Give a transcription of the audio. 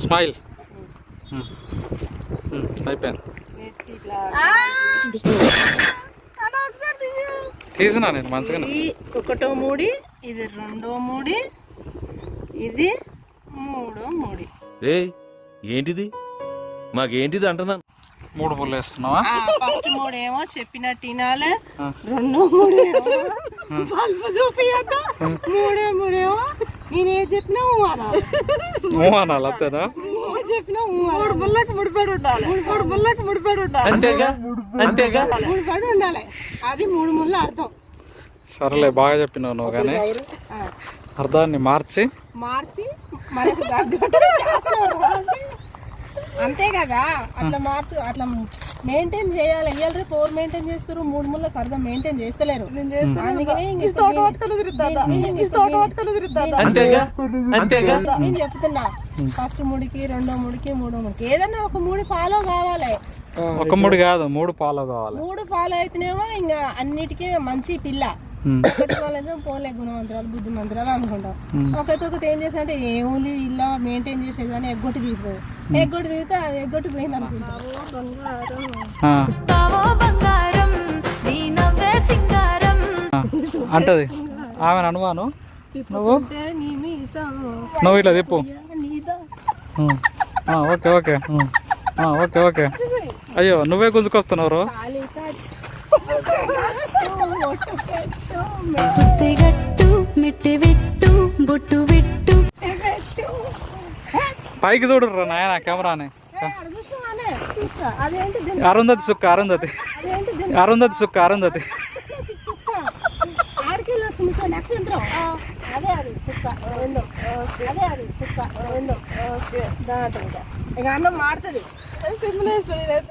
Smile. అయిపోయింది. తీసినా నేను మంచిగానే. ఇది ఒకటో మూడి ఇది రెండో మూడి ఇది మూడో మూడి. రే ఏంటిది? మాకేంటిది అంటున్నాను మూడు పుల్లు వేస్తున్నావా? ఫస్ట్ మూడేమో చెప్పినట్టు వినాలే ఆ. రెండో బల్బు చూపియద్దు మూడే మూడేమో నేనేం చెప్పినా ఊ అనాలి. అంతేనా? చెప్పినా మూడు ముళ్ళకి ముడిపడి ఉండాలి. మూడు ముళ్ళకి ముడిపడి ఉండాలి. అంతేగా? అంతేగా? ముడిపడి ఉండాలి. అది మూడు ముళ్ళు అర్థం. సరేలే బాగా చెప్పినావు నువ్వు కానీ. అర్థాన్ని మార్చి. మార్చి అంతే కదా? అట్లా మార్చు అట్లా మెయింటైన్ చేయాలి. ఇయ్యాలి రేపు మెయింటైన్ చేస్తారు మూడు ముళ్ళకి అర్థం మెయింటైన్ చేస్తలేరు. నేను చెప్తున్నా. ఫస్ట్ ముడికి రెండో ముడికి మూడో ముడికి. ఏదన్నా ఒక మూడు ఫాలో కావాలి. ఒక మూడు కాదు మూడు పాలు కావాలి. మూడు ఫాలో అయితేనేమో ఇంకా అన్నిటికీ మంచి పిల్ల. వాళ్ళేమో పోలే గుణవంతరాలు బుద్ధిమంతరాలు అనుకుంటాం. ఉమ్. ఒకటి ఒకటి ఏం చేస్తా అంటే ఏముంది ఇలా మెయింటైన్ చేసేదని ఎగ్గొట్టి దిగుతుంది ఎగ్గొట్టి దిగితే అది ఎగ్గొట్టి పోయింది అనుకుంటాం. ఆ, బావో బంగారం నీ నవ్వే సింగారం. ఆ. అంటది. ఆమె అనువాను నువ్వు? అంటే నీ మీసం? నువ్వు ఇట్లా. ఆ, ఓకే ఓకే ఓకే ఓకే అయ్యో నువ్వే గుంజుకొస్తున్నావు పుస్తే గట్టు మిట్టి విట్టు బొట్టు విట్టు. పైకి చూడరు నాయన కెమెరాని. అరుంధతి సుక్క అరుంధతి. అరుంధతి సుక్క అరుంధతి. ఇక అన్నం మాడుతుంది.